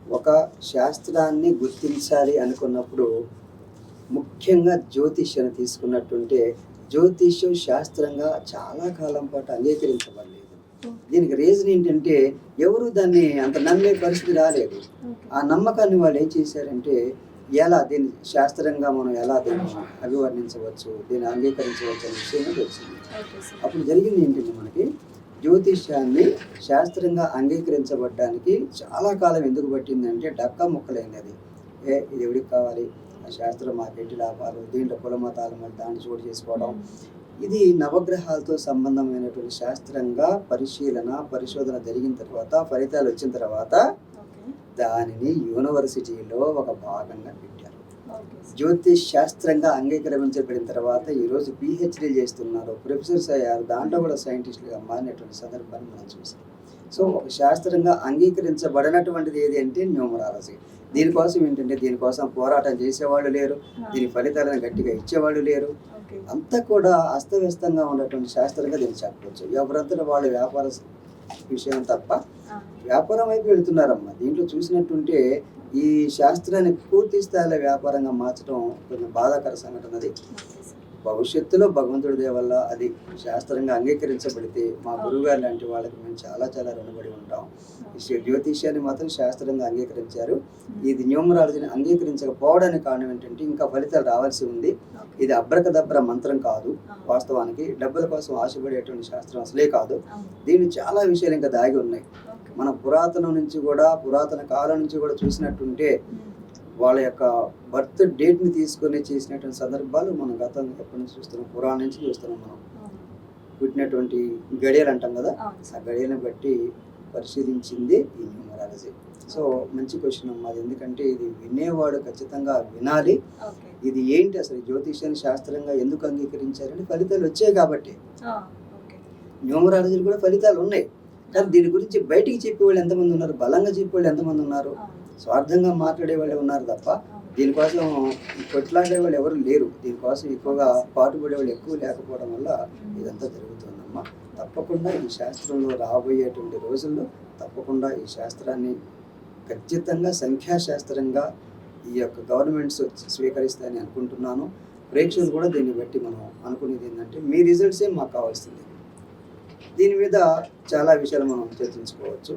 ఒక శాస్త్రాన్ని గుర్తించాలి అనుకున్నప్పుడు ముఖ్యంగా జ్యోతిష్యాన్ని తీసుకున్నట్టుంటే జ్యోతిష్యం శాస్త్రంగా చాలా కాలం పాటు అంగీకరించబడలేదు. దీనికి రీజన్ ఏంటంటే ఎవరు దాన్ని అంత నమ్మే పరిస్థితి రాలేదు. ఆ నమ్మకాన్ని వాళ్ళు ఏం చేశారంటే ఎలా దీన్ని శాస్త్రంగా మనం ఎలా దీన్ని అభివర్ణించవచ్చు దీన్ని అంగీకరించవచ్చు అనే విషయం వచ్చింది అప్పుడు జరిగింది ఏంటంటే మనకి జ్యోతిష్యాన్ని శాస్త్రంగా అంగీకరించబడ్డానికి చాలా కాలం ఎందుకు పట్టిందంటే డక్కా ముక్కలైంది అది ఏ ఇది ఎవరికి కావాలి? ఆ శాస్త్రం మాకేంటి లాభాలు దీంట్లో కుల మతాలు మరి దాన్ని చోటు చేసుకోవడం. ఇది నవగ్రహాలతో సంబంధమైనటువంటి శాస్త్రంగా పరిశీలన పరిశోధన జరిగిన తర్వాత ఫలితాలు వచ్చిన తర్వాత దానిని యూనివర్సిటీలో ఒక భాగంగా పెట్టారు. జ్యోతిష్ శాస్త్రంగా అంగీకరించబడిన తర్వాత ఈరోజు పిహెచ్డీ చేస్తున్నారు ప్రొఫెసర్స్ అయ్యారు దాంట్లో కూడా సైంటిస్టులుగా మారినటువంటి సందర్భాన్ని మనం చూసాం సో ఒక శాస్త్రంగా అంగీకరించబడినటువంటిది ఏది అంటే న్యూమరాలజీ. దీనికోసం ఏంటంటే దీనికోసం పోరాటం చేసేవాళ్ళు లేరు. దీని ఫలితాలను గట్టిగా ఇచ్చేవాళ్ళు లేరు. అంతా కూడా అస్తవ్యస్తంగా ఉన్నటువంటి శాస్త్రంగా దీన్ని చెప్పవచ్చు. ఎవరంతటా వాళ్ళ వ్యాపార విషయం తప్ప వ్యాపారం వైపు వెళుతున్నారమ్మా. దీంట్లో చూసినట్టుంటే ఈ శాస్త్రాన్ని పూర్తి స్థాయిలో వ్యాపారంగా మార్చడం కొంచెం బాధాకర సంఘటన అది. భవిష్యత్తులో భగవంతుడి దయ వల్ల అది శాస్త్రంగా అంగీకరించబడితే మా గురువుగారు లాంటి వాళ్ళకి మేము చాలా చాలా రుణపడి ఉంటాం. ఈ శ్రీ జ్యోతిష్యాన్ని మాత్రం శాస్త్రంగా అంగీకరించారు. ఇది న్యూమరాలజీని అంగీకరించకపోవడానికి కారణం ఏంటంటే ఇంకా ఫలితాలు రావాల్సి ఉంది. ఇది అబ్రకదబ్ర మంత్రం కాదు. వాస్తవానికి డబ్బుల కోసం ఆశపడేటువంటి శాస్త్రం అసలే కాదు. దీని చాలా విషయాలు ఇంకా దాగి ఉన్నాయి. మన పురాతనం నుంచి కూడా పురాతన కాలం నుంచి కూడా చూసినట్టుంటే వాళ్ళ యొక్క బర్త్ డేట్ని తీసుకొని చేసినటువంటి సందర్భాలు మనం గతం ఎప్పటి నుంచి చూస్తున్నాం? పురాణం నుంచి చూస్తున్నాం మనం. పుట్టినటువంటి గడియలు అంటాం కదా? ఆ గడియలను బట్టి పరిశీలించింది ఈ న్యూమరాలజీ. సో మంచి క్వశ్చన్ అమ్మా అది ఎందుకంటే ఇది వినేవాడు ఖచ్చితంగా వినాలి. ఇది ఏంటి అసలు? జ్యోతిష్యాన్ని శాస్త్రంగా ఎందుకు అంగీకరించారంటే ఫలితాలు వచ్చాయి కాబట్టి. న్యూమరాలజీలు కూడా ఫలితాలు ఉన్నాయి. కానీ దీని గురించి బయటికి చెప్పేవాళ్ళు ఎంతమంది ఉన్నారు? బలంగా చెప్పేవాళ్ళు ఎంతమంది ఉన్నారు? స్వార్థంగా మాట్లాడే వాళ్ళు ఉన్నారు తప్ప దీనికోసం కొట్లాడే వాళ్ళు ఎవరు లేరు. దీనికోసం ఎక్కువగా పాటుపడే వాళ్ళు ఎక్కువ లేకపోవడం వల్ల ఇదంతా జరుగుతుందమ్మా. తప్పకుండా ఈ శాస్త్రంలో రాబోయేటువంటి రోజుల్లో తప్పకుండా ఈ శాస్త్రాన్ని ఖచ్చితంగా సంఖ్యాశాస్త్రంగా ఈ యొక్క గవర్నమెంట్స్ స్వీకరిస్తాయని అనుకుంటున్నాను. ప్రేక్షకులు కూడా దీన్ని బట్టి మనం అనుకునేది ఏంటంటే మీ రిజల్ట్సే మాకు కావాల్సింది. దీని మీద చాలా విషయాలు మనం చర్చించుకోవచ్చు.